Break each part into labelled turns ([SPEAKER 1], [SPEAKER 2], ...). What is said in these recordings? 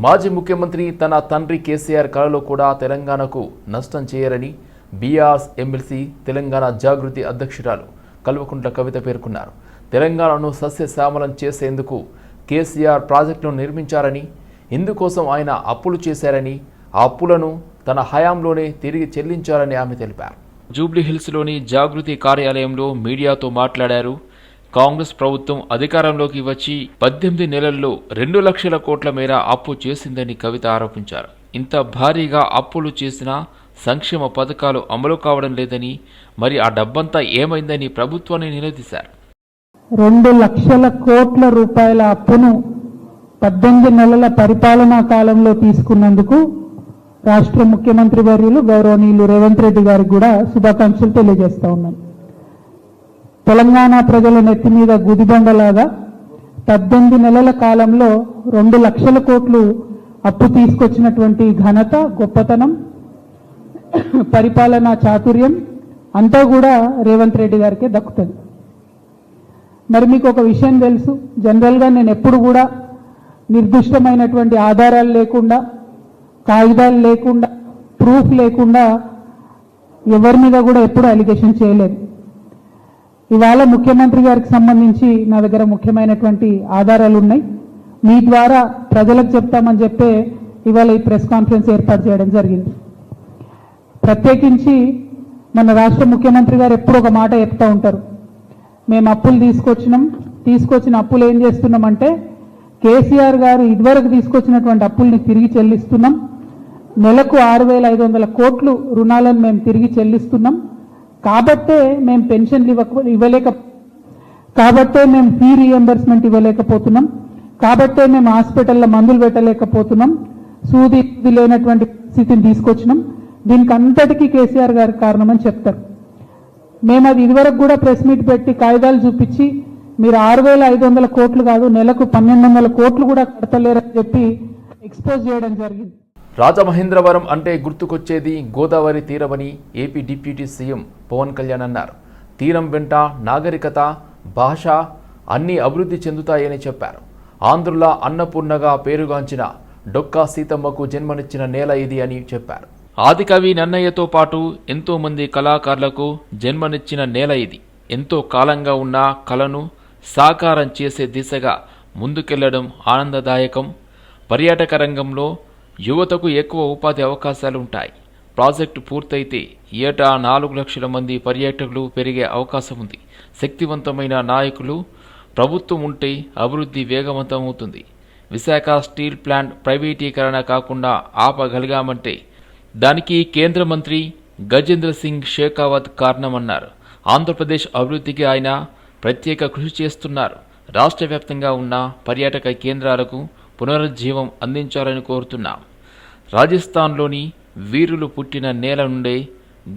[SPEAKER 1] మాజీ ముఖ్యమంత్రి తన తండ్రి కేసీఆర్ కళలో కూడా తెలంగాణకు నష్టం చేయరని బీఆర్ఎస్ ఎమ్మెల్సీ తెలంగాణ జాగృతి అధ్యక్షురాలు కల్వకుంట్ల కవిత పేర్కొన్నారు. తెలంగాణను సస్యశ్యామలం చేసేందుకు కేసీఆర్ ప్రాజెక్టును నిర్మించారని ఇందుకోసం ఆయన అప్పులు చేశారని ఆ అప్పులను తన హయాంలోనే తిరిగి చెల్లించారని ఆమె తెలిపారు. జూబ్లీహిల్స్లోని జాగృతి కార్యాలయంలో మీడియాతో మాట్లాడారు కాంగ్రెస్ ప్రభుత్వం అధికారంలోకి వచ్చి పద్దెనిమిది నెలల్లో రెండు లక్షల కోట్ల మేర అప్పు చేసిందని కవిత ఆరోపించారు. ఇంత భారీగా అప్పులు చేసినా సంక్షేమ పథకాలు అమలు కావడం లేదని మరి ఆ డబ్బంతా ఏమైందని ప్రభుత్వాన్ని నిలదీశారు.
[SPEAKER 2] రెండు లక్షల కోట్ల రూపాయల అప్పును పద్దెనిమిది నెలల పరిపాలనా కాలంలో తీసుకున్నందుకు రాష్ట్ర ముఖ్యమంత్రి వర్యులు గౌరవనీయులు రేవంత్ రెడ్డి గారికి కూడా శుభాకాంక్షలు తెలియజేస్తా ఉన్నాను. తెలంగాణ ప్రజల నెత్తి మీద గుదిబండలాగా పద్దెనిమిది నెలల కాలంలో రెండు లక్షల కోట్లు అప్పు తీసుకొచ్చినటువంటి ఘనత గొప్పతనం పరిపాలనా చాతుర్యం అంతా కూడా రేవంత్ రెడ్డి గారికే దక్కుతుంది. మరి మీకు ఒక విషయం తెలుసు జనరల్గా నేను ఎప్పుడు కూడా నిర్దిష్టమైనటువంటి ఆధారాలు లేకుండా కాగితాలు లేకుండా ప్రూఫ్ లేకుండా ఎవరి మీద కూడా ఎప్పుడు అలిగేషన్ చేయలేదు. ఇవాళ ముఖ్యమంత్రి గారికి సంబంధించి నా దగ్గర ముఖ్యమైనటువంటి ఆధారాలు ఉన్నాయి. మీ ద్వారా ప్రజలకు చెప్తామని చెప్పే ఇవాళ ఈ ప్రెస్ కాన్ఫరెన్స్ ఏర్పాటు చేయడం జరిగింది. ప్రత్యేకించి మన రాష్ట్ర ముఖ్యమంత్రి గారు ఎప్పుడు ఒక మాట చెప్తా ఉంటారు. మేము అప్పులు తీసుకొచ్చినాం. తీసుకొచ్చిన అప్పులు ఏం చేస్తున్నామంటే కేసీఆర్ గారు ఇదివరకు తీసుకొచ్చినటువంటి అప్పుల్ని తిరిగి చెల్లిస్తున్నాం. నెలకు ఆరు వేల ఐదు వందల కోట్లు రుణాలను మేము తిరిగి చెల్లిస్తున్నాం. కాబట్టే మేము పెన్షన్లు ఇవ్వక ఇవ్వలేక కాబట్టే మేము ఫీ రీఎంబర్స్మెంట్ ఇవ్వలేకపోతున్నాం. కాబట్టే మేము హాస్పిటల్లో మందులు పెట్టలేకపోతున్నాం. సూది లేనటువంటి స్థితిని తీసుకొచ్చినాం. దీనికి అంతటికీ కేసీఆర్ గారు కారణమని చెప్తారు. మేము అది ఇదివరకు కూడా ప్రెస్ మీట్ పెట్టి కాగితాలు చూపించి మీరు ఆరు వేల ఐదు వందల కోట్లు కాదు నెలకు పన్నెండు వందల కోట్లు కూడా కడతలేరని చెప్పి ఎక్స్పోజ్ చేయడం జరిగింది.
[SPEAKER 1] రాజమహేంద్రవరం అంటే గుర్తుకొచ్చేది Godavari తీరమని AP deputy CM Pawan Kalyan అన్నారు. తీరం వెంట నాగరికత భాష అన్నీ అభివృద్ధి చెందుతాయని చెప్పారు. ఆంధ్రుల అన్నపూర్ణగా పేరుగాంచిన డొక్కా సీతమ్మకు జన్మనిచ్చిన నేల ఇది అని చెప్పారు. ఆదికవి నన్నయ్యతో పాటు ఎంతోమంది కళాకారులకు జన్మనిచ్చిన నేల ఇది. ఎంతో కాలంగా ఉన్న కళను సాకారం చేసే దిశగా ముందుకెళ్ళడం ఆనందదాయకం. పర్యాటక రంగంలో యువతకు ఎక్కువ ఉపాధి అవకాశాలు ఉంటాయి ప్రాజెక్టు పూర్తయితే ఏటా నాలుగు లక్షల మంది పర్యాటకులు పెరిగే అవకాశం ఉంది. శక్తివంతమైన నాయకులు ప్రభుత్వం ఉంటే అభివృద్ధి వేగవంతమవుతుంది. విశాఖ స్టీల్ ప్లాంట్ ప్రైవేటీకరణ కాకుండా ఆపగలిగామంటే దానికి కేంద్ర మంత్రి గజేంద్ర సింగ్ షేకావత్ కారణమన్నారు. ఆంధ్రప్రదేశ్ అభివృద్ధికి ఆయన ప్రత్యేక కృషి చేస్తున్నారు. రాష్ట్ర వ్యాప్తంగా ఉన్న పర్యాటక కేంద్రాలకు పునరుజ్జీవం అందించాలని కోరుతున్నాం. రాజస్థాన్లోని వీరులు పుట్టిన నేల నుండే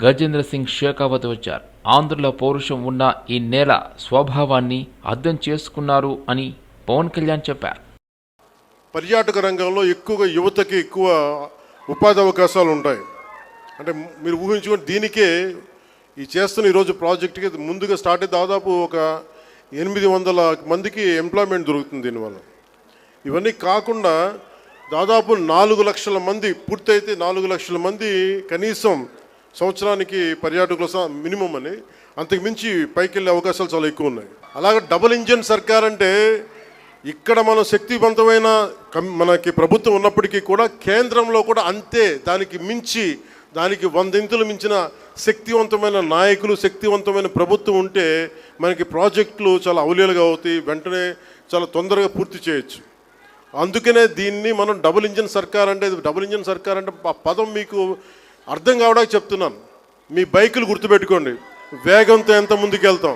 [SPEAKER 1] గజేంద్ర సింగ్ షేకావత్ వచ్చారు. ఆంధ్రుల పౌరుషం ఉన్న ఈ నేల స్వభావాన్ని అర్థం చేసుకున్నారు అని పవన్ కళ్యాణ్ చెప్పారు.
[SPEAKER 3] పర్యాటక రంగంలో ఎక్కువగా యువతకి ఎక్కువ ఉపాధి అవకాశాలు ఉంటాయి. అంటే మీరు ఊహించుకొని దీనికే ఈ చేస్తున్న ఈరోజు ప్రాజెక్ట్కి ముందుగా స్టార్ట్ అయ్యి దాదాపు ఒక ఎనిమిది వందల మందికి ఎంప్లాయ్మెంట్ దొరుకుతుంది దీనివల్ల. ఇవన్నీ కాకుండా దాదాపు నాలుగు లక్షల మంది పూర్తయితే నాలుగు లక్షల మంది కనీసం సంవత్సరానికి పర్యాటకుల మినిమం అని. అంతకు మించి పైకి వెళ్ళే అవకాశాలు చాలా ఎక్కువ ఉన్నాయి. అలాగే డబుల్ ఇంజన్ సర్కార్ అంటే ఇక్కడ మనం శక్తివంతమైన కం- మనకి ప్రభుత్వం ఉన్నప్పటికీ కూడా కేంద్రంలో కూడా అంతే దానికి మించి దానికి వందింతలు మించిన శక్తివంతమైన నాయకులు శక్తివంతమైన ప్రభుత్వం ఉంటే మనకి ప్రాజెక్టులు చాలా అవలీలుగా అవుతాయి వెంటనే చాలా తొందరగా పూర్తి చేయొచ్చు. అందుకనే దీన్ని మనం డబుల్ ఇంజిన్ సర్కార్ అంటే డబుల్ ఇంజిన్ సర్కార్ అంటే ఆ పదం మీకు అర్థం కావడానికి చెప్తున్నాను. మీ బైకులు గుర్తుపెట్టుకోండి. వేగంతో ఎంత ముందుకెళ్తాం.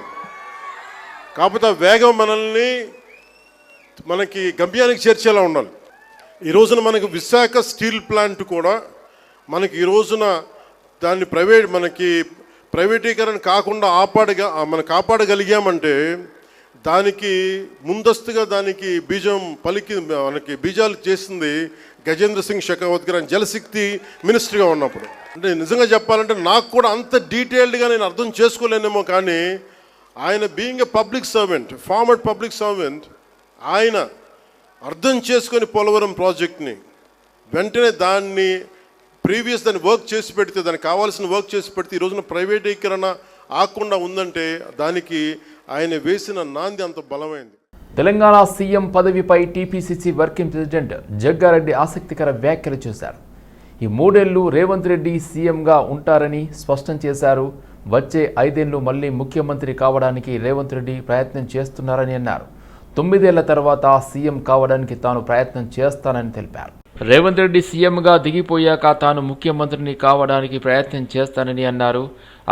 [SPEAKER 3] కాకపోతే ఆ వేగం మనల్ని మనకి గమ్యానికి చేర్చేలా ఉండాలి. ఈ రోజున మనకి విశాఖ స్టీల్ ప్లాంట్ కూడా మనకి ఈ రోజున దాన్ని ప్రైవేట్ మనకి ప్రైవేటీకరణ కాకుండా ఆపాడగా మనం కాపాడగలిగామంటే దానికి ముందస్తుగా దానికి బీజం పలికి మనకి బీజాలు చేసింది గజేంద్ర సింగ్ షెకావత్ గారు జలశక్తి మినిస్టర్గా ఉన్నప్పుడు. అంటే నిజంగా చెప్పాలంటే నాకు కూడా అంత డీటెయిల్డ్గా నేను అర్థం చేసుకోలేనేమో కానీ ఆయన being a public servant former public servant ఆయన అర్థం చేసుకొని పోలవరం ప్రాజెక్ట్ని వెంటనే దాన్ని ప్రీవియస్ దాన్ని వర్క్ చేసి పెడితే దానికి కావాల్సిన వర్క్ చేసి పెడితే ఈ రోజున ప్రైవేటీకరణ ఆకుండా ఉందంటే దానికి ఆయన వేసిన నాంది అంత బలమైంది.
[SPEAKER 1] తెలంగాణ సీఎం పదవిపై టీపీసీసీ వర్కింగ్ ప్రెసిడెంట్ జగ్గారెడ్డి ఆసక్తికర వ్యాఖ్యలు చేశారు. ఈ మూడేళ్ళు రేవంత్ రెడ్డి సీఎంగా ఉంటారని స్పష్టం చేశారు. వచ్చే ఐదేళ్ళు మళ్ళీ ముఖ్యమంత్రి కావడానికి రేవంత్ రెడ్డి ప్రయత్నం చేస్తున్నారని అన్నారు. తొమ్మిదేళ్ళ తర్వాత సీఎం కావడానికి తాను ప్రయత్నం చేస్తానని తెలిపారు. రేవంత్ రెడ్డి సీఎంగా దిగిపోయాక తాను ముఖ్యమంత్రిని కావడానికి ప్రయత్నం చేస్తానని అన్నారు.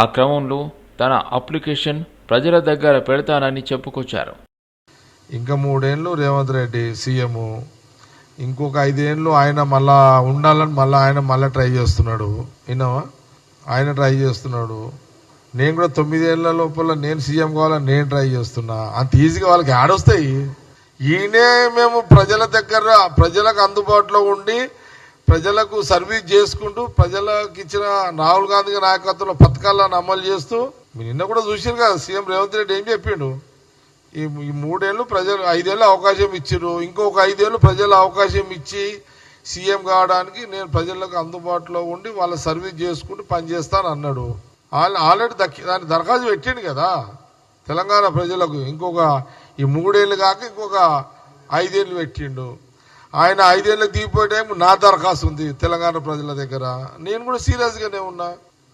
[SPEAKER 1] ఆ క్రమంలో తన అప్లికేషన్ ప్రజల దగ్గర పెడతానని చెప్పుకొచ్చారు.
[SPEAKER 4] ఇంకా మూడేళ్ళు రేవంత్ రెడ్డి సీఎం. ఇంకొక ఐదేళ్ళు ఆయన మళ్ళా ఉండాలని మళ్ళీ ఆయన మళ్ళీ ట్రై చేస్తున్నాడు. విన్నావా? ఆయన ట్రై చేస్తున్నాడు. నేను కూడా తొమ్మిదేళ్ళ లోపల నేను సీఎం కావాలని నేను ట్రై చేస్తున్నా. అంత ఈజీగా వాళ్ళకి ఆడొస్తాయి ఈయనే మేము ప్రజల దగ్గర ప్రజలకు అందుబాటులో ఉండి ప్రజలకు సర్వీస్ చేసుకుంటూ ప్రజలకు ఇచ్చిన రాహుల్ గాంధీ నాయకత్వంలో పథకాలను అమలు చేస్తూ నిన్న కూడా చూసారు కదా సీఎం రేవంత్ రెడ్డి ఏం చెప్పిండు? ఈ ఈ మూడేళ్ళు ప్రజలు ఐదేళ్ళు అవకాశం ఇచ్చారు ఇంకొక ఐదేళ్ళు ప్రజలు అవకాశం ఇచ్చి సీఎం కావడానికి నేను ప్రజలకు అందుబాటులో ఉండి వాళ్ళ సర్వీస్ చేసుకుంటూ పనిచేస్తాను అన్నాడు. ఆల్రెడీ దక్కి దాన్ని దరఖాస్తు పెట్టిండు కదా తెలంగాణ ప్రజలకు. ఇంకొక ఈ మూడేళ్ళు కాక ఇంకొక ఐదేళ్ళు పెట్టిండు. ఆయన ఐదేళ్ళకి దిగిపోయే టైం నా దరఖాస్తు ఉంది తెలంగాణ ప్రజల దగ్గర. నేను కూడా సీరియస్గానే ఉన్నా.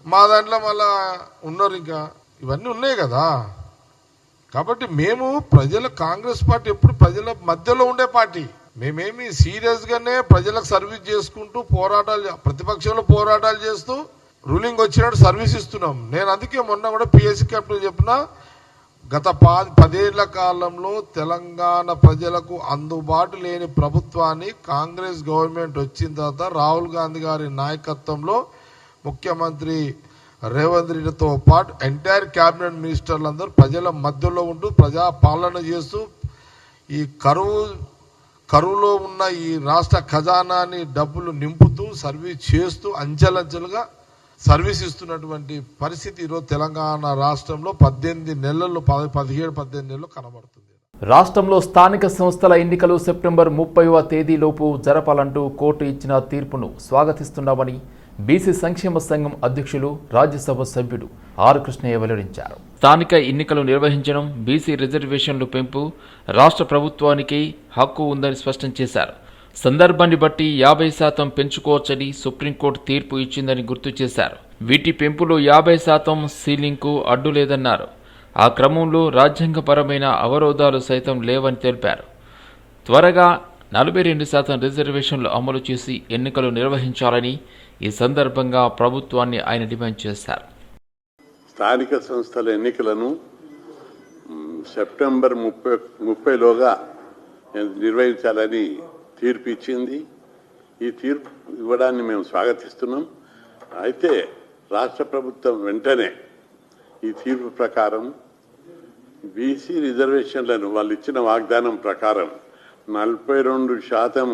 [SPEAKER 4] మా దాంట్లో మళ్ళా ఉన్నారు ఇంకా. ఇవన్నీ ఉన్నాయి కదా. కాబట్టి మేము ప్రజల కాంగ్రెస్ పార్టీ ఎప్పుడు ప్రజల మధ్యలో ఉండే పార్టీ. మేమేమి సీరియస్గానే ప్రజలకు సర్వీస్ చేసుకుంటూ పోరాటాలు ప్రతిపక్షంలో పోరాటాలు చేస్తూ రూలింగ్ వచ్చినట్టు సర్వీస్ ఇస్తున్నాం. నేను అందుకే మొన్న కూడా పిఎస్సీ కెప్టెన్ చెప్పిన గత పా పదేళ్ళ కాలంలో తెలంగాణ ప్రజలకు అందుబాటు లేని ప్రభుత్వాన్ని కాంగ్రెస్ గవర్నమెంట్ వచ్చిన తర్వాత రాహుల్ గాంధీ గారి నాయకత్వంలో ముఖ్యమంత్రి రేవంత్ రెడ్డితో పాటు ఎంటైర్ క్యాబినెట్ మినిస్టర్లందరూ ప్రజల మధ్యలో ఉంటూ ప్రజా పాలన చేస్తూ ఈ కరువు కరువులో ఉన్న ఈ రాష్ట్ర ఖజానాని డబ్బులు నింపుతూ సర్వీస్ చేస్తూ అంచెలంచెలుగా సర్వీస్ ఇస్తున్నటువంటి పరిస్థితి ఈరోజు తెలంగాణ రాష్ట్రంలో పద్దెనిమిది నెలలు పది పదిహేడు పద్దెనిమిది నెలలు కనబడుతుంది.
[SPEAKER 1] రాష్ట్రంలో స్థానిక సంస్థల ఎన్నికలు సెప్టెంబర్ ముప్పైవ తేదీలోపు జరపాలంటూ కోర్టు ఇచ్చిన తీర్పును స్వాగతిస్తున్నామని బీసీ సంక్షేమ సంఘం అధ్యక్షులు రాజ్యసభ సభ్యుడు ఆర్ కృష్ణయ్య వెల్లడించారు. స్థానిక ఎన్నికలు నిర్వహించడం బీసీ రిజర్వేషన్లు పెంపు రాష్ట్ర ప్రభుత్వానికి హక్కు ఉందని స్పష్టం చేశారు. సందర్భాన్ని బట్టి యాభై శాతం పెంచుకోవచ్చని సుప్రీంకోర్టు తీర్పు ఇచ్చిందని గుర్తు చేశారు. వీటి పెంపులో యాభై శాతం సీలింగ్కు అడ్డు లేదన్నారు. ఆ క్రమంలో రాజ్యాంగపరమైన అవరోధాలు సైతం లేవని తెలిపారు. త్వరగా నలభై రెండు శాతం రిజర్వేషన్లు అమలు చేసి ఎన్నికలు నిర్వహించాలని ఈ సందర్భంగా ప్రభుత్వాన్ని ఆయన డిమాండ్ చేశారు.
[SPEAKER 5] స్థానిక సంస్థల ఎన్నికలను సెప్టెంబర్ ముప్పై ముప్పైలోగా నిర్వహించాలని తీర్పు ఇచ్చింది. ఈ తీర్పు ఇవ్వడాన్ని మేము స్వాగతిస్తున్నాం. అయితే రాష్ట్ర ప్రభుత్వం వెంటనే ఈ తీర్పు ప్రకారం బీసీ రిజర్వేషన్లను వాళ్ళు ఇచ్చిన వాగ్దానం ప్రకారం నలభై రెండు శాతం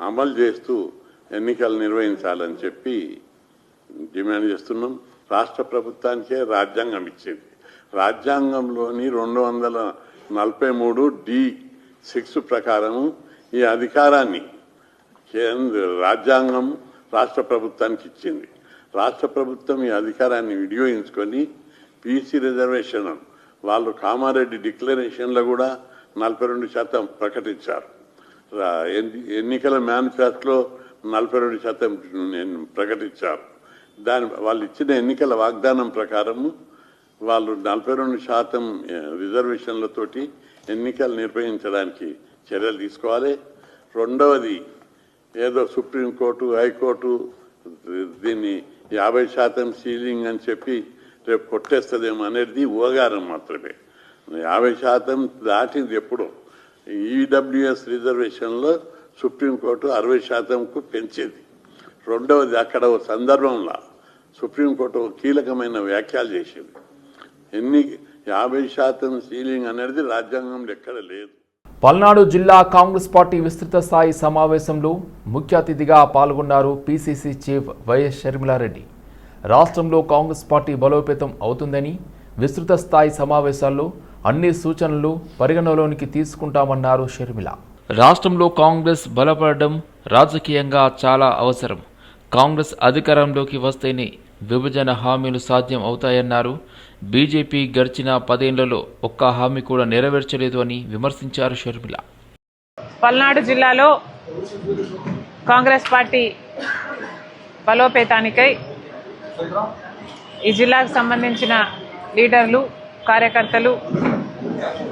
[SPEAKER 5] అమలు చేస్తూ ఎన్నికలు నిర్వహించాలని చెప్పి డిమాండ్ చేస్తున్నాం. రాష్ట్ర ప్రభుత్వానికే రాజ్యాంగం ఇచ్చింది. రాజ్యాంగంలోని రెండు వందల నలభై మూడు డి సిక్స్ ప్రకారము ఈ అధికారాన్ని కేంద్ర రాజ్యాంగం రాష్ట్ర ప్రభుత్వానికి ఇచ్చింది. రాష్ట్ర ప్రభుత్వం ఈ అధికారాన్ని వినియోగించుకొని పీసీ రిజర్వేషన్ వాళ్ళు కామారెడ్డి డిక్లరేషన్లో కూడా నలభై రెండు శాతం ప్రకటించారు. ఎన్నికల మేనిఫెస్టోలో నలభై రెండు శాతం నేను ప్రకటించారు దాని వాళ్ళు ఇచ్చిన ఎన్నికల వాగ్దానం ప్రకారము వాళ్ళు నలభై రెండు శాతం రిజర్వేషన్లతోటి ఎన్నికలు నిర్వహించడానికి చర్యలు తీసుకోవాలి. రెండవది ఏదో సుప్రీంకోర్టు హైకోర్టు దీన్ని యాభై శాతం సీలింగ్ అని చెప్పి రేపు కొట్టేస్తుందేమో అనేది ఊగారం మాత్రమే. యాభై శాతం దాటింది ఎప్పుడో. ఈడబ్ల్యూఎస్ రిజర్వేషన్లో సుప్రీంకోర్టు అరవై శాతంకు పెంచింది. రెండవది అక్కడ ఒక సందర్భంలో సుప్రీంకోర్టు ఒక కీలకమైన వ్యాఖ్యలు చేసింది. ఎన్ని యాభై శాతం సీలింగ్ అనేది రాజ్యాంగంలో ఎక్కడ లేదు.
[SPEAKER 1] పల్నాడు జిల్లా కాంగ్రెస్ పార్టీ విస్తృత స్థాయి సమావేశంలో ముఖ్య అతిథిగా పాల్గొన్నారు పీసీసీ చీఫ్ వైఎస్ షర్మిలారెడ్డి. రాష్ట్రంలో కాంగ్రెస్ పార్టీ బలోపేతం అవుతుందని విస్తృత స్థాయి సమావేశాల్లో అన్ని సూచనలు పరిగణలోనికి తీసుకుంటామన్నారు షర్మిల. రాష్ట్రంలో కాంగ్రెస్ బలపడడం రాజకీయంగా చాలా అవసరం. కాంగ్రెస్ అధికారంలోకి వస్తేనే విభజన హామీలు సాధ్యం అవుతాయన్నారు. బీజేపీ గడిచిన పదేళ్ళలో ఒక్క హామీ కూడా నెరవేర్చలేదు అని విమర్శించారు షర్మిల.
[SPEAKER 6] పల్నాడు జిల్లాలో కాంగ్రెస్ పార్టీ బలోపేతానికై ఈ జిల్లాకు సంబంధించిన లీడర్లు కార్యకర్తలు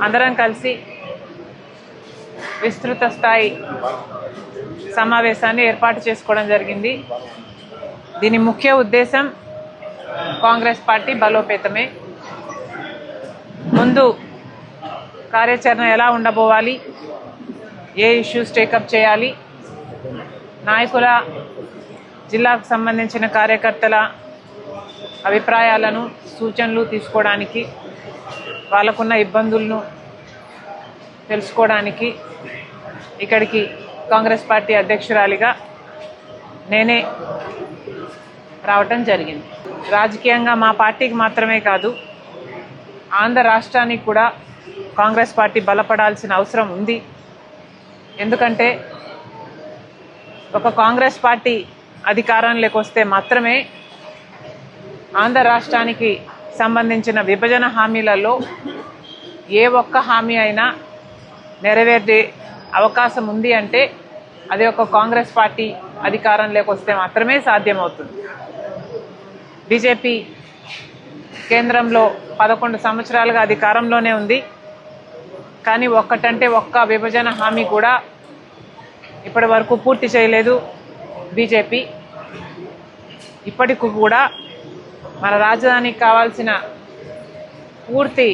[SPEAKER 6] అందరం కలిసి విస్తృత స్థాయి సమావేశాన్ని ఏర్పాటు చేసుకోవడం జరిగింది. దీని ముఖ్య ఉద్దేశం కాంగ్రెస్ పార్టీ బలోపేతమే. ముందు కార్యాచరణ ఎలా ఉండబోవాలి? ఏ ఇష్యూస్ టేకప్ చేయాలి? నాయకుల జిల్లాకు సంబంధించిన కార్యకర్తల అభిప్రాయాలను సూచనలు తీసుకోవడానికి వాళ్ళకున్న ఇబ్బందులను తెలుసుకోవడానికి ఇక్కడికి కాంగ్రెస్ పార్టీ అధ్యక్షురాలిగా నేనే రావటం జరిగింది. రాజకీయంగా మా పార్టీకి మాత్రమే కాదు ఆంధ్ర రాష్ట్రానికి కూడా కాంగ్రెస్ పార్టీ బలపడాల్సిన అవసరం ఉంది. ఎందుకంటే ఒక కాంగ్రెస్ పార్టీ అధికారంలోకి వస్తే మాత్రమే ఆంధ్ర రాష్ట్రానికి సంబంధించిన విభజన హామీలలో ఏ ఒక్క హామీ అయినా నెరవేర్చే అవకాశం ఉంది అంటే అది ఒక కాంగ్రెస్ పార్టీ అధికారంలోకి వస్తే మాత్రమే సాధ్యమవుతుంది. బీజేపీ కేంద్రంలో పదకొండు సంవత్సరాలుగా అధికారంలోనే ఉంది. కానీ ఒక్కటంటే ఒక్క విభజన హామీ కూడా ఇప్పటి వరకు పూర్తి చేయలేదు బీజేపీ. ఇప్పటికి కూడా మన రాజధానికి కావాల్సిన పూర్తి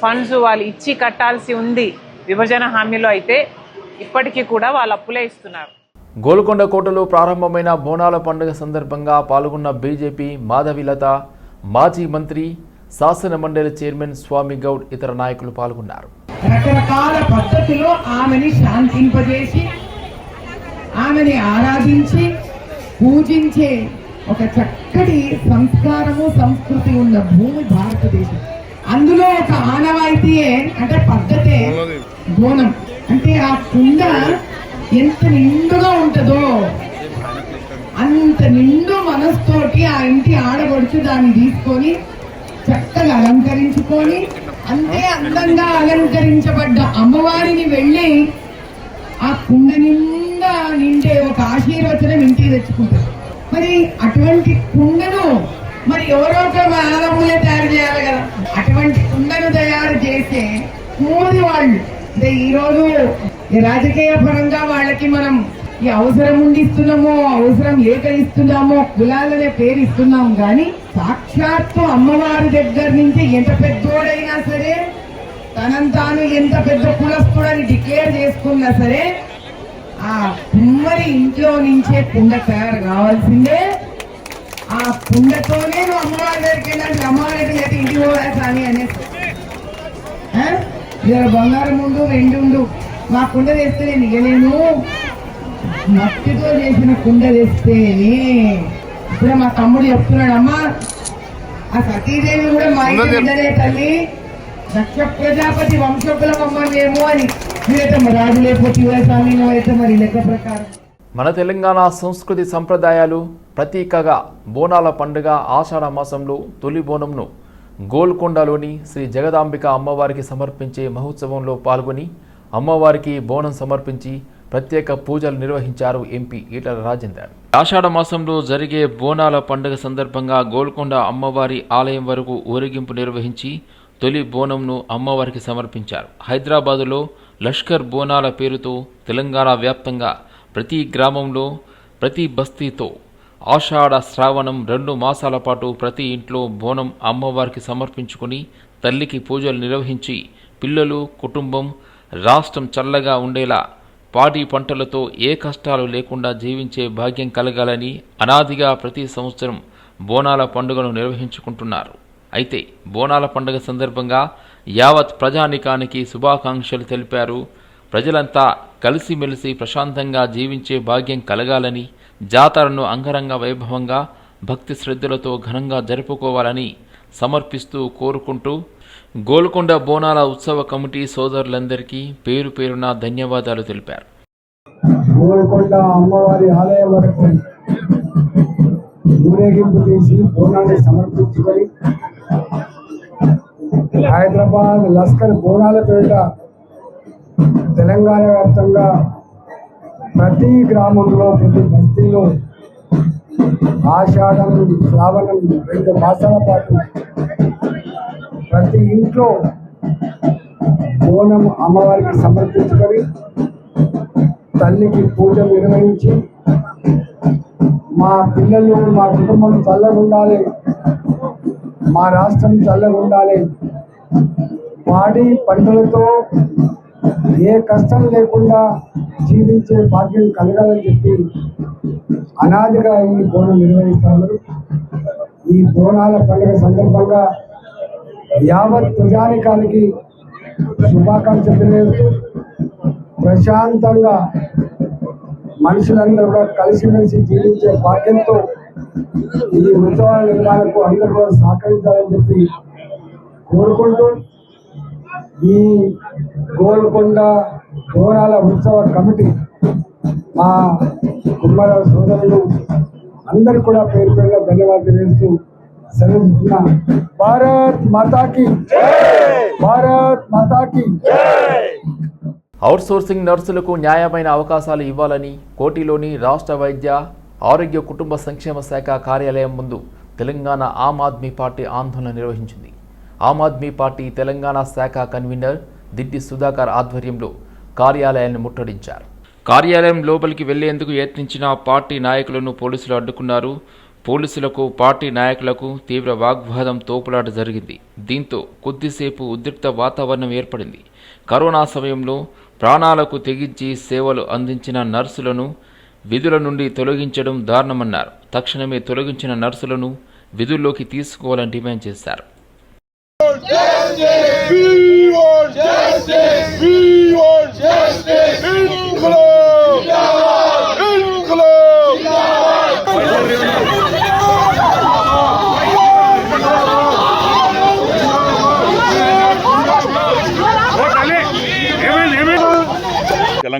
[SPEAKER 6] ఫండ్స్ వాళ్ళు ఇచ్చి కట్టాల్సి ఉంది. విభజన హామీలో అయితే ఇప్పటికీ కూడా వాళ్ళు అప్పులే ఇస్తున్నారు.
[SPEAKER 1] గోల్కొండ కోటలో ప్రారంభమైన బోనాల పండుగ సందర్భంగా పాల్గొన్న బీజేపీ మాధవిలత మాజీ మంత్రి శాసన మండలి చైర్మన్ స్వామి గౌడ్ ఇతర నాయకులు పాల్గొన్నారు.
[SPEAKER 7] రకరకాల పద్ధతిలో ఆమెని శాంతింపజేసి ఆమెని ఆరాధించి పూజించే ఒక చక్కటి సంస్కారము సంస్కృతి ఉన్న భూమి భారతదేశం. అందులో ఒక ఆనవాయితీయే అంటే పద్ధతే బోనం. అంటే ఆ కుండ ఎంత నిండుగా ఉంటుందో అంత నిండు మనస్తోటి ఆ ఇంటి ఆడబడుచు దాన్ని తీసుకొని చక్కగా అలంకరించుకొని అంతే అందంగా అలంకరించబడ్డ అమ్మవారిని వెళ్ళి ఆ కుండ నిండా నిండే ఒక ఆశీర్వచనం ఇంటికి తెచ్చుకుంటారు. మరి అటువంటి కుండను మరి ఎవరో ఒక మానవులే తయారు చేయాలి కదా. అటువంటి కుండను తయారు చేసే మూడు వాళ్ళు అంటే ఈ రోజు రాజకీయ పరంగా వాళ్ళకి మనం ఈ అవసరం ఉండి ఇస్తున్నామో అవసరం లేక ఇస్తున్నామో కులాలనే పేరు ఇస్తున్నాం కానీ సాక్షాత్తు అమ్మవారి దగ్గర నుంచి ఎంత పెద్దోడైనా సరే తనను తాను ఎంత పెద్ద కులస్తుడని డిక్లేర్ చేసుకున్నా సరే ఆ కుమ్మరి ఇంట్లో నుంచే కుండ తయారు కావాల్సిందే. ఆ కుండతోనే నువ్వు అమ్మవారి దగ్గరికి వెళ్ళాలి అమ్మవారి దగ్గర అయితే ఇంటికి పోవాలి స్వామి అనేసి ఇలా బంగారం ఉండు వెండి ఉండు. మా కుండ తెస్తే నేను ఇవ్వలేను మట్టితో చేసిన కుండ తెస్తేనే. ఇప్పుడు మా తమ్ముడు చెప్తున్నాడు అమ్మా ఆ సతీదేవి కూడా మా ఇంటి తల్లి. దక్ష ప్రజాపతి వంశకులం అమ్మ మేము అని మీరైతే మరి రాజు లేకపోతే స్వామి నువ్వైతే మరి లెక్క ప్రకారం.
[SPEAKER 1] మన తెలంగాణ సంస్కృతి సంప్రదాయాలు ప్రతీకగా బోనాల పండుగ ఆషాఢ మాసంలో తొలి బోనంను గోల్కొండలోని శ్రీ జగదాంబిక అమ్మవారికి సమర్పించే మహోత్సవంలో పాల్గొని అమ్మవారికి బోనం సమర్పించి ప్రత్యేక పూజలు నిర్వహించారు ఎంపీ ఈటల రాజేందర్. ఆషాఢ మాసంలో జరిగే బోనాల పండుగ సందర్భంగా గోల్కొండ అమ్మవారి ఆలయం వరకు ఊరేగింపు నిర్వహించి తొలి బోనంను అమ్మవారికి సమర్పించారు. హైదరాబాదులో లష్కర్ బోనాల పేరుతో తెలంగాణ వ్యాప్తంగా ప్రతి గ్రామంలో ప్రతి బస్తీతో ఆషాఢ శ్రావణం రెండు మాసాల పాటు ప్రతి ఇంట్లో బోనం అమ్మవారికి సమర్పించుకుని తల్లికి పూజలు నిర్వహించి పిల్లలు కుటుంబం రాష్ట్రం చల్లగా ఉండేలా పాడి పంటలతో ఏ కష్టాలు లేకుండా జీవించే భాగ్యం కలగాలని అనాదిగా ప్రతి సంవత్సరం బోనాల పండుగను నిర్వహించుకుంటున్నారు. అయితే బోనాల పండుగ సందర్భంగా యావత్ ప్రజానికానికి శుభాకాంక్షలు తెలిపారు. ప్రజలంతా కలిసిమెలిసి ప్రశాంతంగా జీవించే భాగ్యం కలగాలని జాతరను అంగరంగ వైభవంగా భక్తి శ్రద్ధలతో ఘనంగా జరుపుకోవాలని సమర్పిస్తూ కోరుకుంటూ గోల్కొండ బోనాల ఉత్సవ కమిటీ సోదరులందరికీ పేరు పేరున ధన్యవాదాలు తెలిపారు.
[SPEAKER 8] గోల్కొండ అమ్మవారి ఆలయం వరకు ఊరేగింపు తీసి బోనాన్ని సమర్పించుకొని హైదరాబాద్ లస్కర్ బోనాల పేట తెలంగాణ వ్యాప్తంగా ప్రతి గ్రామంలో ప్రతి బస్తీలో ఆషాఢం శ్రావణం రెండు మాసాల పాటు ప్రతి ఇంట్లో బోనం అమ్మవారికి సమర్పించుకొని తల్లికి పూజ నిర్వహించి మా పిల్లలు మా కుటుంబం చల్లగా ఉండాలి మా రాష్ట్రం చల్లగా ఉండాలి పాడి పంటలతో ఏ కష్టం లేకుండా జీవించే భాగ్యం కలగాలని చెప్పి అనాదిగా ఈ బోనం నిర్వహిస్తారు ఈ బోనాల పండుగ సందర్భంగా యావత్ ప్రజానికానికి శుభాకాంక్షలు తెలియజేస్తూ ప్రశాంతంగా మనుషులందరూ కూడా కలిసిమెలిసి జీవించే భాగ్యంతో ఈ ఉత్సవాల నిర్మాణకు అందరూ కూడా సహకరించాలని చెప్పి కోరుకుంటూ ఈ గోల్కొండ గోరాల ఉత్సవ కమిటీ మా కుమ్మర సోదరులు అందరికి కూడా పేరు పేరుగా ధన్యవాదాలు తెలియజేస్తూ సెలవుతున్నా భారత్ మాతాకి భారత్ మాతాకి
[SPEAKER 1] అవుట్సోర్సింగ్ నర్సులకు న్యాయమైన అవకాశాలు ఇవ్వాలని కోటిలోని రాష్ట్ర వైద్య ఆరోగ్య కుటుంబ సంక్షేమ శాఖ కార్యాలయం ముందు తెలంగాణ ఆమ్ ఆద్మీ పార్టీ ఆందోళన నిర్వహించింది. ఆమ్ ఆద్మీ పార్టీ తెలంగాణ శాఖ కన్వీనర్ దిడ్డి సుధాకర్ ఆధ్వర్యంలో కార్యాలయాన్ని ముట్టడించారు. కార్యాలయం లోపలికి వెళ్ళేందుకు యత్నించిన పార్టీ నాయకులను పోలీసులు అడ్డుకున్నారు. పోలీసులకు పార్టీ నాయకులకు తీవ్ర వాగ్వాదం తోపులాట జరిగింది. దీంతో కొద్దిసేపు ఉద్రిక్త వాతావరణం ఏర్పడింది. కరోనా సమయంలో ప్రాణాలకు తెగించి సేవలు అందించిన నర్సులను విధుల నుండి తొలగించడం దారుణమన్నారు. తక్షణమే తొలగించిన నర్సులను విధుల్లోకి తీసుకోవాలని డిమాండ్ చేశారు.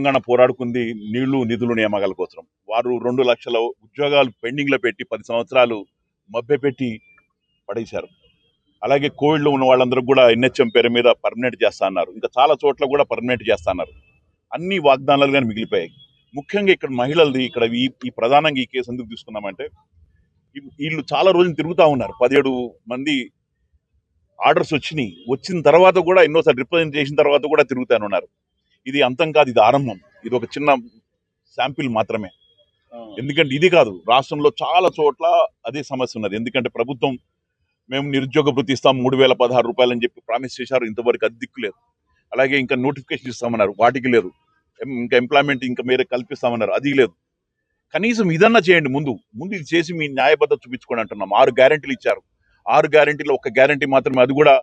[SPEAKER 9] తెలంగాణ పోరాడుకుంది నీళ్ళు నిధులు నియామకాల కోసం. వారు రెండు లక్షల ఉద్యోగాలు పెండింగ్లో పెట్టి పది సంవత్సరాలు మభ్యపెట్టి పడేశారు. అలాగే కోవిడ్లో ఉన్న వాళ్ళందరూ కూడా ఎన్హెచ్ఎం పేరు మీద పర్మనెంట్ చేస్తా అన్నారు. ఇంకా చాలా చోట్ల కూడా పర్మనెంట్ చేస్తా అన్నారు. అన్ని వాగ్దానాలు కానీ మిగిలిపోయాయి. ముఖ్యంగా ఇక్కడ మహిళలది ఇక్కడ ఈ ఈ ప్రధానంగా ఈ కేసు ఎందుకు తీసుకున్నామంటే వీళ్ళు చాలా రోజులు తిరుగుతూ ఉన్నారు. పదిహేడు మంది ఆర్డర్స్ వచ్చినాయి. వచ్చిన తర్వాత కూడా ఎన్నోసార్లు రిప్రజెంట్ చేసిన తర్వాత కూడా తిరుగుతానే ఉన్నారు. ఇది అంతం కాదు ఇది ఆరంభం. ఇది ఒక చిన్న శాంపిల్ మాత్రమే. ఎందుకంటే ఇది కాదు రాష్ట్రంలో చాలా చోట్ల అదే సమస్య ఉన్నది. ఎందుకంటే ప్రభుత్వం మేము నిరుద్యోగ భృతి ఇస్తాం మూడు వేల పదహారు రూపాయలు అని చెప్పి ప్రామిస్ చేశారు ఇంతవరకు అది దిక్కు లేదు. అలాగే ఇంకా నోటిఫికేషన్ ఇస్తామన్నారు వాటికి లేదు. ఇంకా ఎంప్లాయ్మెంట్ ఇంకా మీరే కల్పిస్తామన్నారు అది లేదు. కనీసం ఇదన్నా చేయండి ముందు. ముందు ఇది చేసి మీ న్యాయబద్ధత చూపించుకోండి అంటున్నాం. ఆరు గ్యారెంటీలు ఇచ్చారు. ఆరు గ్యారెంటీలో ఒక గ్యారెంటీ మాత్రమే. అది కూడా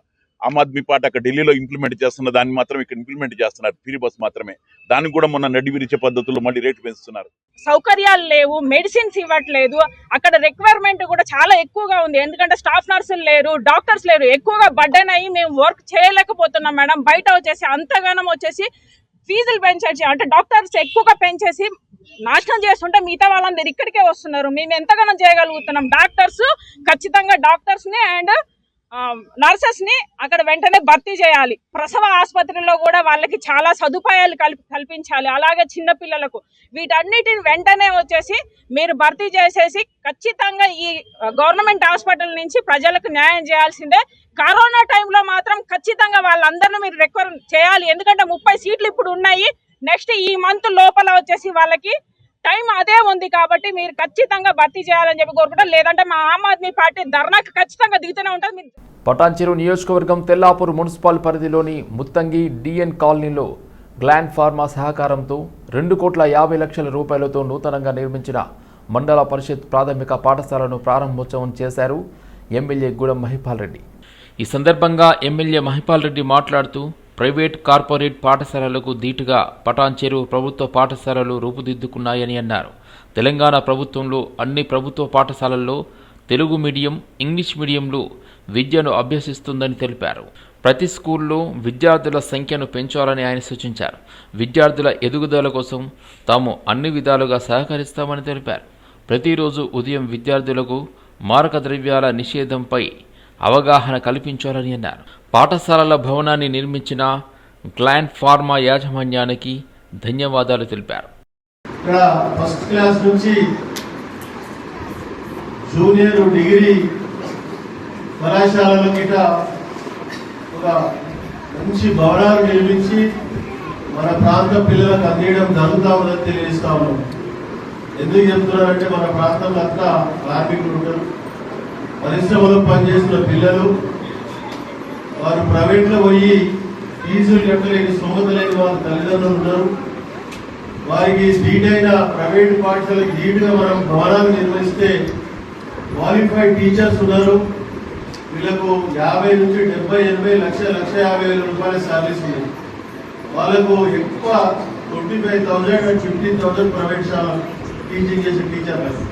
[SPEAKER 9] ఆమ్ ఆద్మీ పార్టీ అక్కడ ఢిల్లీలో ఇంప్లిమెంట్ చేస్తున్న దాన్ని మాత్రం ఇక్కడ ఇంప్లిమెంట్ చేస్తున్నారు. ఫ్రీ బస్ మాత్రమే. దానికి కూడా మొన్న నడి విరిచే పద్ధతుల్లో మళ్ళీ రేటు పెంచుతున్నారు.
[SPEAKER 10] సౌకర్యాలు లేవు మెడిసిన్స్ ఇవ్వట్లేదు. అక్కడ రిక్వైర్మెంట్ కూడా చాలా ఎక్కువగా ఉంది. ఎందుకంటే స్టాఫ్ నర్సులు లేరు డాక్టర్స్ లేరు. ఎక్కువగా బర్డెన్ అయ్యి మేము వర్క్ చేయలేకపోతున్నాం మేడం. బయట వచ్చేసి అంతగానం వచ్చేసి ఫీజులు పెంచేసి అంటే డాక్టర్స్ ఎక్కువగా పెంచేసి నాశనం చేస్తుంటే మిగతా వాళ్ళందరూ ఇక్కడికే వస్తున్నారు. మేము ఎంతగానో చేయగలుగుతున్నాం. డాక్టర్స్ ఖచ్చితంగా డాక్టర్స్ని అండ్ నర్సెస్ని అక్కడ వెంటనే భర్తీ చేయాలి. ప్రసవ ఆసుపత్రిలో కూడా వాళ్ళకి చాలా సదుపాయాలు కల్పి కల్పించాలి. అలాగే చిన్నపిల్లలకు వీటన్నిటిని వెంటనే వచ్చేసి మీరు భర్తీ చేసేసి ఖచ్చితంగా ఈ గవర్నమెంట్ హాస్పిటల్ నుంచి ప్రజలకు న్యాయం చేయాల్సిందే. కరోనా టైంలో మాత్రం ఖచ్చితంగా వాళ్ళందరినీ మీరు రిక్వర్ చేయాలి. ఎందుకంటే ముప్పై సీట్లు ఇప్పుడు ఉన్నాయి. నెక్స్ట్ ఈ మంత్ లోపల వచ్చేసి వాళ్ళకి టైం అదే ఉంది కాబట్టి మీరు ఖచ్చితంగా భర్తీ చేయాలని చెప్పి కోరుకుంటాం లేదంటే మా ఆమ్ ఆద్మీ పార్టీ ధర్నాకి ఖచ్చితంగా దిగుతూనే ఉంటుంది. మీరు
[SPEAKER 1] పటాన్చెరు నియోజకవర్గం తెల్లాపూర్ మున్సిపల్ పరిధిలోని ముత్తంగి డిఎన్ కాలనీలో గ్లాండ్ ఫార్మా సహకారంతో రెండు కోట్ల యాభై లక్షల రూపాయలతో నూతనంగా నిర్మించిన మండల పరిషత్ ప్రాథమిక పాఠశాలను ప్రారంభోత్సవం చేశారు ఎమ్మెల్యే గూడెం మహిపాల్ రెడ్డి. ఈ సందర్భంగా ఎమ్మెల్యే మహిపాల్ రెడ్డి మాట్లాడుతూ ప్రైవేట్ కార్పొరేట్ పాఠశాలలకు ధీటుగా పటాన్చెరు ప్రభుత్వ పాఠశాలలు రూపుదిద్దుకున్నాయని అన్నారు. తెలంగాణ ప్రభుత్వంలో అన్ని ప్రభుత్వ పాఠశాలల్లో తెలుగు మీడియం ఇంగ్లీష్ మీడియంలో విద్యను అభ్యసిస్తుందని తెలిపారు. ప్రతి స్కూల్లో విద్యార్థుల సంఖ్యను పెంచాలని ఆయన సూచించారు. విద్యార్థుల ఎదుగుదల కోసం తాము అన్ని విధాలుగా సహకరిస్తామని తెలిపారు. ప్రతిరోజు ఉదయం విద్యార్థులకు మారక ద్రవ్యాల నిషేధంపై అవగాహన కల్పించాలని అన్నారు. పాఠశాలల భవనాన్ని నిర్మించిన గ్లాండ్ ఫార్మా యాజమాన్యానికి ధన్యవాదాలు తెలిపారు.
[SPEAKER 11] ఫస్ట్ క్లాస్ నుంచి జూనియర్ డిగ్రీ కళాశాలలో గిట ఒక మంచి భవనాలు నిర్మించి మన ప్రాంత పిల్లలకు అందించడం జరుగుతా ఉందని తెలియజేస్తా ఉన్నాం. ఎందుకు చెప్తున్నారంటే మన ప్రాంతంలో అంతా కార్మికులు ఉంటారు. పరిశ్రమలో పనిచేస్తున్న పిల్లలు వారు ప్రైవేట్లో పోయి ఫీజులు కట్టలేని స్తోమత లేని వారి తల్లిదండ్రులు ఉన్నారు. వారికి సీట్ అయిన ప్రైవేట్ పాఠశాలకు ఈటుగా మనం భవనాలు నిర్వహిస్తే క్వాలిఫైడ్ టీచర్స్ ఉన్నారు. వీళ్ళకు యాభై నుంచి డెబ్బై ఎనభై లక్ష లక్ష యాభై వేల రూపాయల శాలరీస్ ఉన్నాయి వాళ్ళకు ఎక్కువ twenty five thousand and fifteen thousand private teaching చేసే టీచర్లకు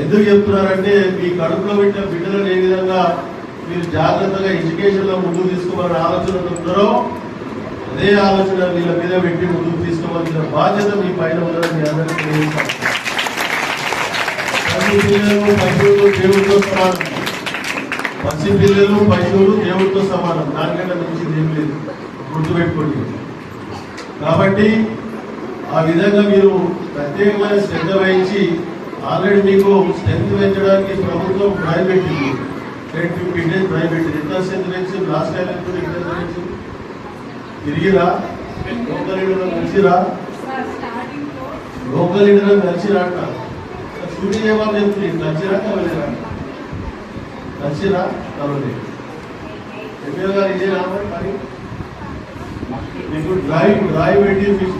[SPEAKER 11] ఎందుకు చెప్తున్నారంటే మీ కడుపులో పెట్టిన బిడ్డలను ఏ విధంగా మీరు జాగ్రత్తగా ఎడ్యుకేషన్లో ముందుకు తీసుకోవాలని ఆలోచన ఉన్నారో అదే ఆలోచన వీళ్ళ మీద పెట్టి ముందుకు తీసుకోవాల్సిన బాధ్యత మీ పైన ఉందని మీ అందరికీ తెలియజేస్తాను. దేవుడితో పసి పిల్లలు పశువులు దేవుడితో సమానం. దానికంటే మించింది ఏం లేదు. గుర్తుపెట్టుకోండి. కాబట్టి ఆ విధంగా మీరు ప్రత్యేకమైన శ్రద్ధ వహించి ఆల్రెడీ మీకు స్ట్రెంత్ పెంచడానికి ప్రభుత్వం డ్రైవ్ పెట్టింది. టెన్ ఫిఫ్టీ డేస్ డ్రైవ్ పెట్టింది. ఎంత స్ట్రెంత్ పెంచింది? లాస్ట్ టైం ఎంత పెంచింది? తిరిగిరా? లోకల్ లీడర్ కలిసిరా? లోకల్ లీడర్ కలిసిరా అంట ఏమని చెప్తుంది కలిసిరా? కలవలేరా కలిసిరా కలవలేదు. ఎమ్మెల్యే గారు ఇదేనా మరి? మీకు డ్రాయింగ్ డ్రైవ్ పెట్టి మీకు.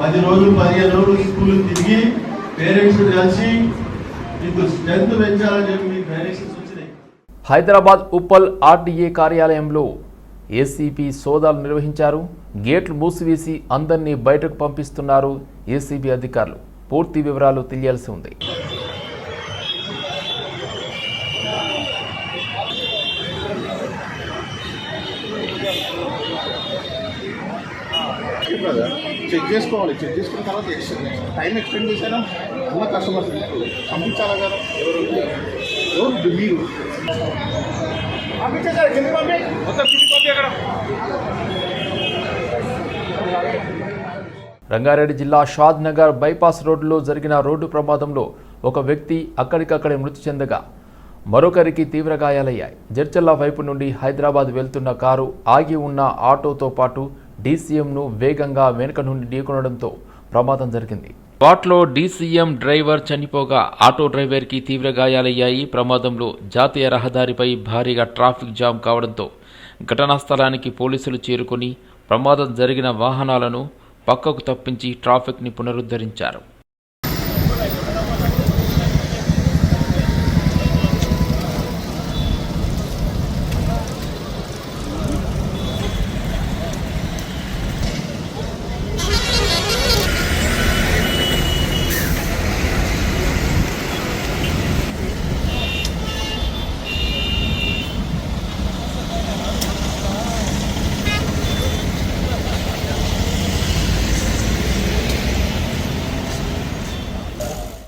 [SPEAKER 11] పది రోజులు పదిహేను రోజులు స్కూల్ తిరిగి పేరెంట్స్ కలిసి మీకు స్ట్రెంత్ పెంచాలని చెప్పి మీకు డైరెక్షన్స్ వచ్చినాయి.
[SPEAKER 1] హైదరాబాద్ ఉప్పల్ ఆర్డీఏ కార్యాలయంలో ఏసీపీ సోదాలు నిర్వహించారు. గేట్లు మూసివేసి అందరినీ బయటకు పంపిస్తున్నారు ఏసీబీ అధికారులు. పూర్తి వివరాలు తెలియాల్సి ఉంది.
[SPEAKER 11] చెక్ చేసుకోవాలి. చెక్ చేసుకున్న తర్వాత టైం ఎక్స్టెండ్ చేశారా? అన్న కస్టమర్స్ పంపించాలా కదా? ఎవరు? ఎవరు? మీరు. పంపించేసారు కింద పంపి. మొత్తం కింద పంపి అక్కడ.
[SPEAKER 1] రంగారెడ్డి జిల్లా షాద్ నగర్ బైపాస్ రోడ్డులో జరిగిన రోడ్డు ప్రమాదంలో ఒక వ్యక్తి అక్కడికక్కడే మృతి చెందగా మరొకరికి తీవ్ర గాయాలయ్యాయి. జడ్చల్ల వైపు నుండి హైదరాబాద్ వెళ్తున్న కారు ఆగి ఉన్న ఆటోతో పాటు డీసీఎంను వేగంగా వెనుక నుండి ఢీకొనడంతో ప్రమాదం జరిగింది. స్పాట్లో డీసీఎం డ్రైవర్ చనిపోగా ఆటో డ్రైవర్కి తీవ్ర గాయాలయ్యాయి. ప్రమాదంలో జాతీయ రహదారిపై భారీగా ట్రాఫిక్ జామ్ కావడంతో ఘటనా స్థలానికి పోలీసులు చేరుకుని ప్రమాదం జరిగిన వాహనాలను పక్కకు తప్పించి ట్రాఫిక్ని పునరుద్ధరించారు.